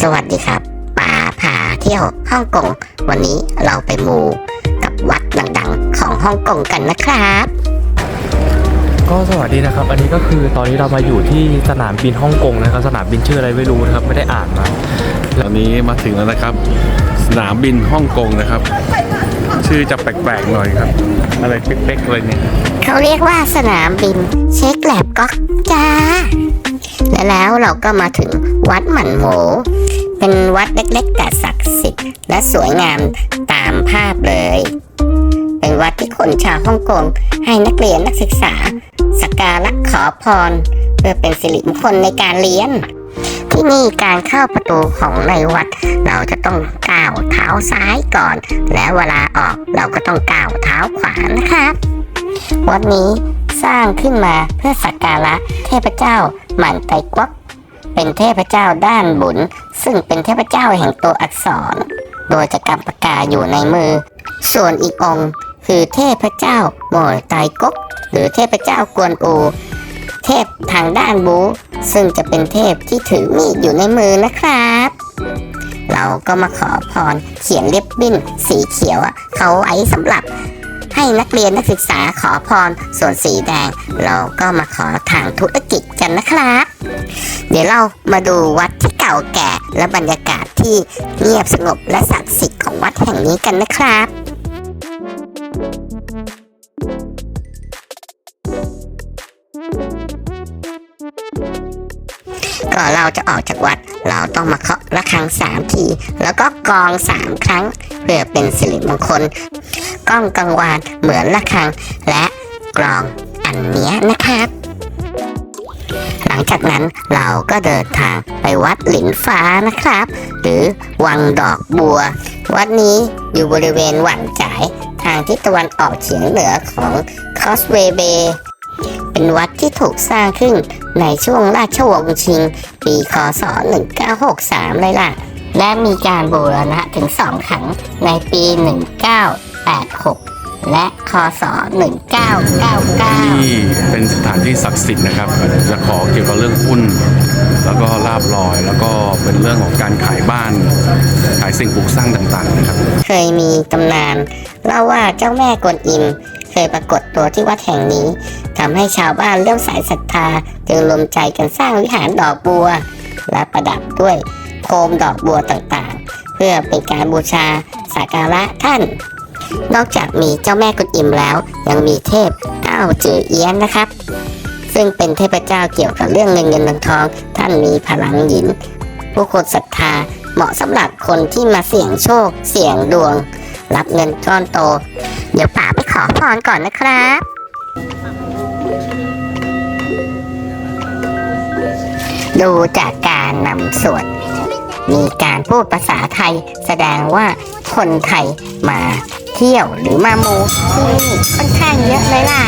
สวัสดีครับป่าพาเที่ยวฮ่องกง วันนี้เราไปมูกับวัดดังๆ ของฮ่องกงกันนะครับ ก็สวัสดีนะครับ อันนี้ก็คือตอนนี้เรามาอยู่ที่สนามบินฮ่องกงนะครับ สนามบินชื่ออะไรไม่รู้นะครับ ไม่ได้อ่านมาตอนนี้มาถึงแล้วนะครับ สนามบินฮ่องกงนะครับ ชื่อจะแปลกๆหน่อยครับ อะไรเป๊กๆอะไรเนี่ย เขาเรียกว่าสนามบินเช็คแลบก๊อกจ้า และแล้วเราก็มาถึงวัดหมันโหมเป็นวัดเล็กๆแต่ศักดิ์สิทธิ์และสวยงามตามภาพเลย เป็นวัดที่คนชาวฮ่องกงให้นักเรียนนักศึกษาสักการะขอพร เพื่อเป็นสิริมงคลในการเรียน ที่นี่การเข้าประตูของในวัด เราจะต้องก้าวเท้าซ้ายก่อน และเวลาออกเราก็ต้องก้าวเท้าขวานะครับ วัดนี้สร้างขึ้นมาเพื่อสักการะเทพเจ้า หมันไตกวัก เป็นเทพเจ้าด้านบุญ ซึ่งเป็นเทพเจ้าแห่งตัวอักษร โดยจะกำปากกาอยู่ในมือ ส่วนอีกองค์ คือเทพเจ้าโมยไตกก หรือเทพเจ้ากวนอู เทพทางด้านบู ซึ่งจะเป็นเทพที่ถือมีดอยู่ในมือนะครับ เราก็มาขอพรเขียนเล็บบิ้นสีเขียวเขาไว้สำหรับ ให้นักเรียนนักศึกษาขอพรส่วนสีแดง เราก็มาขอทางธุรกิจกันนะครับ เดี๋ยวเรามาดูวัดที่เก่าแก่และบรรยากาศที่เงียบสงบและศักดิ์สิทธิ์ของวัดแห่งนี้กันนะครับก่อนเราจะออกจากวัด เราต้องมาเคาะระฆังสามที แล้วก็กองสามครั้ง เพื่อเป็นสิริมงคล ก้องกังวานเหมือนระฆัง และกรองอันเนี้ยนะครับ หลังจากนั้นเราก็เดินทางไปวัดหลินฟ้านะครับ หรือวังดอกบัว วัดนี้อยู่บริเวณหว่างจ่ายทางทิศตะวันออกเฉียงเหนือของคอสเวเบเป็นวัดที่ถูกสร้างขึ้นในช่วงราชวงศ์ชิง ปีคศ 1963 เลยล่ะ และมีการบูรณะถึงสองครั้งในปี 1986 และคศ1999 ที่เป็นสถานที่ศักดิ์สิทธิ์นะครับจะขอเกี่ยวกับเรื่องหุ้น แล้วก็ลาบลอย แล้วก็เป็นเรื่องของการขายบ้าน ขายสิ่งปลูกสร้างต่างๆนะครับ เคยมีตำนานเล่าว่าเจ้าแม่กวนอิม เคยปรากฏตัวที่วัดแห่งนี้ทำให้ชาวบ้านเริ่มสายศรัทธาจึงรวมใจกันสร้างวิหารดอกบัว และประดับด้วยโคมดอกบัวต่างๆ เพื่อเป็นการบูชาสักการะท่าน นอกจากมีเจ้าแม่กวนอิมแล้ว ยังมีเทพเก้าจือเอี้ยนนะครับ ซึ่งเป็นเทพเจ้าเกี่ยวกับเรื่องเงินเงินทองทอง ท่านมีพลังหยิน ผู้คนศรัทธาเหมาะสำหรับคนที่มาเสี่ยงโชค เสี่ยงดวง รับเงินก้อนโต เดี๋ยวป๋าไปขอพรก่อนนะครับดูจากการนำสวดมีการพูดภาษาไทยแสดงว่าคนไทยมา เที่ยวหรือมาโมที่นี่ค่อนข้างเยอะเลยล่ะ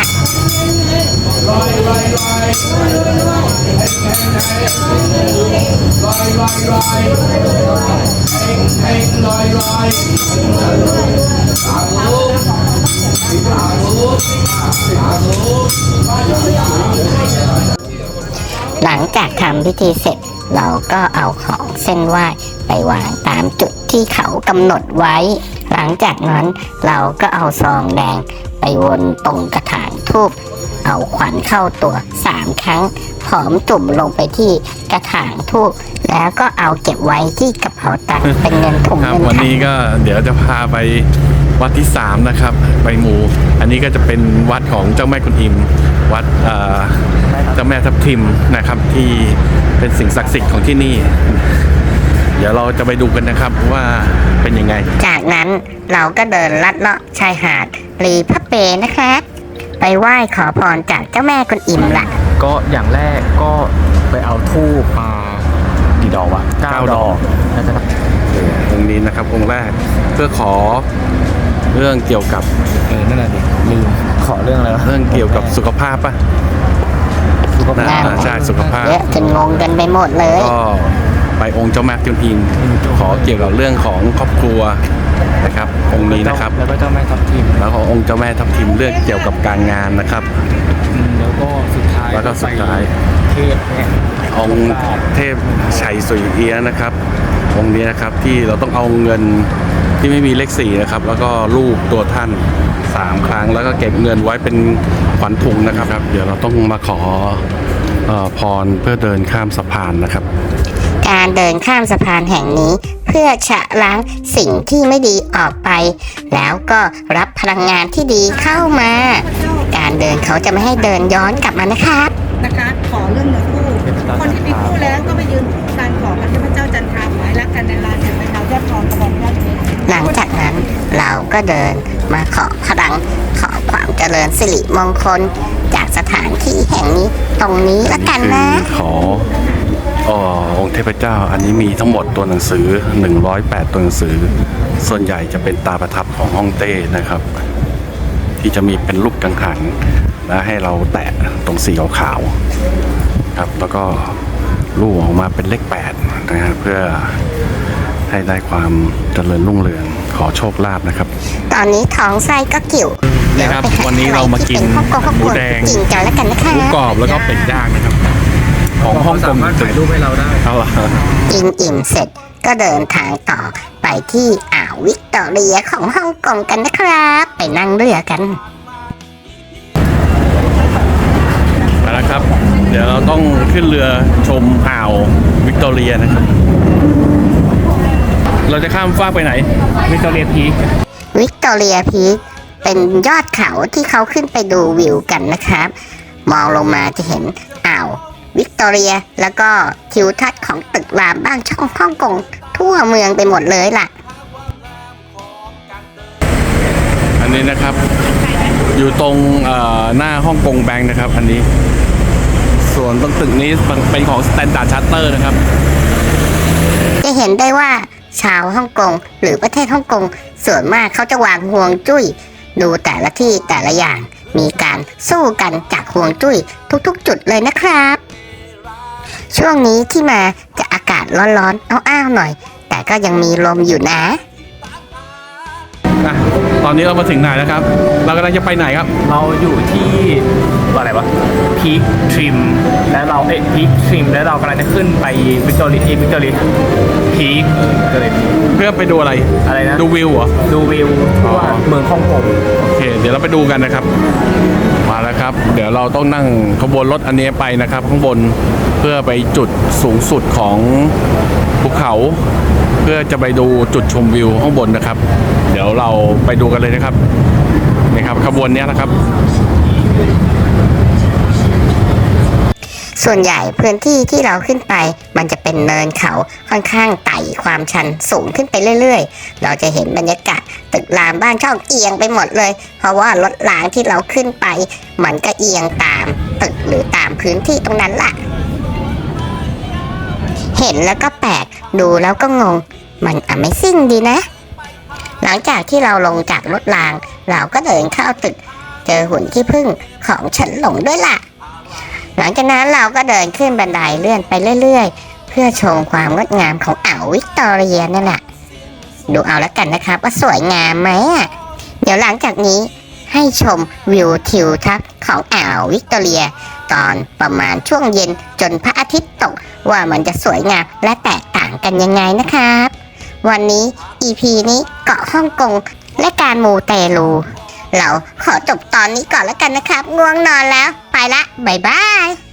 หลังจากทำพิธีเสร็จเราก็เอาของเส้นไหว้ไปวางตามจุดที่เขากำหนดไว้ หลังจากนั้นเราก็เอาซองแดงไปวนตรงกระถางทูบเอาขวัญเข้าตัวสามครั้งหอมจุ่มลงไปที่กระถางทูบแล้วก็เอาเก็บไว้ที่กระเป๋าตังค์เป็นเงินถุงครับเงินวันค่ะนี้ก็เดี๋ยวจะพาไปวัดที่สามนะครับไปหมู อันนี้ก็จะเป็นวัดของเจ้าแม่กุนอิม วัดเอ่อเจ้าแม่ทับทิมนะครับที่เป็นสิ่งศักดิ์สิทธิ์ของที่นี่ เดี๋ยวเราจะไปดูกันนะครับว่า เป็นยังไง จากนั้นเราก็เดินลัดเลาะชายหาดรีพระเปนะครับ ไปไหว้ขอพรจากเจ้าแม่กุนอิมละ ก็อย่างแรกก็ไปเอาทูบมากี่ดอกวะเก้าเก้าดดออกกนะครับองค์นี้นะครับองค์แรกเพื่อขอเรื่องเกี่ยวกับเออนั่นแหละดิลืมขอเรื่องอะไรวะเรื่องเกี่ยวกับสุขภาพป่ะสุขภาพอ่าใช่สุขภาพเยอะจนงงกันไปหมดเลยก็ ไปองค์เจ้าแม่กุนอิมขอเกี่ยวกับเรื่องของครอบครัวนะครับองค์นี้นะครับ แล้วก็เจ้าแม่ทับทิมแล้วขององค์เจ้าแม่ทับทิมเรื่องเกี่ยวกับการงานนะครับอืมแล้วก็สุดท้ายแล้วก็สุดท้ายเทพเนี่ยองค์เทพชัยสุยเอียะนะครับ องค์นี้นะครับที่เราต้องเอาเงินที่ไม่มีเลขสี่นะครับ แล้วก็รูปตัวท่านสามครั้ง แล้วก็เก็บเงินไว้เป็นขวัญถุงนะครับครับเดี๋ยวเราต้องมาขอเออพรเพื่อเดินข้ามสะพานนะครับ การเดินข้ามสะพานแห่งนี้ เพื่อชะล้างสิ่งที่ไม่ดีออกไป แล้วก็รับพลังงานที่ดีเข้ามา การเดินเขาจะไม่ให้เดินย้อนกลับมานะครับนะคะ ขอเรื่องเนื้อคู่คนที่มีคู่แล้วก็ไปยืนการขอกับเทพเจ้าจันทราหมายรักกันในลานเห็นไหมคะยอดทองกระบอกยอดเพชรหลังจากนั้นเราก็เดินมาขอพลังขอความเจริญสิริมงคล จากสถานที่แห่งนี้ตรงนี้ละกันนะขอเอ่อองค์เทพเจ้า อันนี้มีทั้งหมดตัวหนังสือ 108 ตัวหนังสือ ส่วนใหญ่จะเป็นตาประทับของฮ่องเต้นะครับ ที่จะมีเป็นรูปกังหันและให้เราแตะตรงสีขาวๆครับ แล้วก็รูปออกมาเป็นเลข8นะฮะเพื่อให้ได้ความเจริญรุ่งเรืองขอโชคลาภนะครับ ตอนนี้ท้องไส้ก็กิ่วนี่ครับดี๋ยไปหวันนี้เรามากินอะไรที่เป็ฮ่องกงฮ่องหมูกงแดงจริงกันแล้วกันนะคะหมูกรอบแล้วก็เป็ดย่างนะครับ ของฮ่องกสางมารถถ่ายรูปให้เราได้เอาล่ะกินอิ่มเสร็จก็เดินทางต่อไปที่อ่าววิกตอเรียของฮ่องกงกันนะครับ ไปนั่งเรือกันเอาละครับ เดี๋ยวเราต้องขึ้นเรือชมอ่าววิกตอเรียนะครับ เราจะข้ามฟากไปไหน วิกตอเรียพีควิกตอเรียพีคเป็นยอดเขาที่เขาขึ้นไปดูวิวกันนะครับ มองลงมาจะเห็นอ่าว วิกตอเรีย แล้วก็ทิวทัศน์ของตึกรามบ้างช่องฮ่องกงทั่วเมืองไปหมดเลยล่ะ อันนี้นะครับ อยู่ตรงเอ่อหน้าฮ่องกงแบงค์นะครับ อันนี้ ส่วนตรงตึกนี้เป็นของ Standard Charter นะครับ จะเห็นได้ว่าชาวฮ่องกงหรือประเทศฮ่องกงส่วนมากเขาจะวางห่วงจุ้ย ดูแต่ละที่แต่ละอย่าง มีการสู้กันจากห่วงจุ้ยทุกๆ จุดเลยนะครับ ช่วงนี้ที่มาจะอากาศร้อนๆอ้าวๆหน่อย แต่ก็ยังมีลมอยู่นะ อะตอนนี้เรามาถึงไหนแล้วครับ เรากำลังจะไปไหนครับ เราอยู่ที่อะไรวะพีคทริมแล้วเราเอ๊ะพีคทริมแล้วเรากำลังจะขึ้นไปวิกตอเรียวิกตอเรียพีควิกตอเรียพีคเพื่อไปดูอะไร อะไรนะ ดูวิวเหรอ ดูวิวทั่วเมืองฮ่องกงโอเค เดี๋ยวเราไปดูกันนะครับ มาแล้วครับ เดี๋ยวเราต้องนั่งขบวนรถอันนี้ไปนะครับ ข้างบน เพื่อไปจุดสูงสุดของภูเขา เพื่อจะไปดูจุดชมวิวข้างบนนะครับ เดี๋ยวเราไปดูกันเลยนะครับนี่ครับขบวนนี้นะครับ ส่วนใหญ่พื้นที่ที่เราขึ้นไป มันจะเป็นเนินเขาค่อนข้างไต่ความชันสูงขึ้นไปเรื่อย ๆ เราจะเห็นบรรยากาศตึกรามบ้านช่องเอียงไปหมดเลย เพราะว่ารถรางที่เราขึ้นไป มันก็เอียงตามตึกหรือตามพื้นที่ตรงนั้นล่ะ เห็นแล้วก็แปลก ดูแล้วก็งง มันอ m a z i n g ดีนะ หลังจากที่เราลงจากรถราง เราก็เดินเข้าตึก เจอหุ่นที่พึ่งของฉันหลงด้วยล่ะ หลังจากนั้นเราก็เดินขึ้นบันไดเลื่อนไปเรื่อยๆ เพื่อชมความงดงามของอ่าววิกตอเรียนั่นแหละดูเอาแล้วกันนะครับว่าสวยงามไหมอะ เดี๋ยวหลังจากนี้ให้ชมวิวทิวทัศน์ของอ่าววิกตอเรีย ตอนประมาณช่วงเย็นจนพระอาทิตย์ตก ว่ามันจะสวยงามและแตกต่างกันยังไงนะครับ วันนี้ EP นี้เกาะฮ่องกงและการมูเตลู เราขอจบตอนนี้ก่อนแล้วกันนะครับ ง่วงนอนแล้ว ไปละ บ๊ายบาย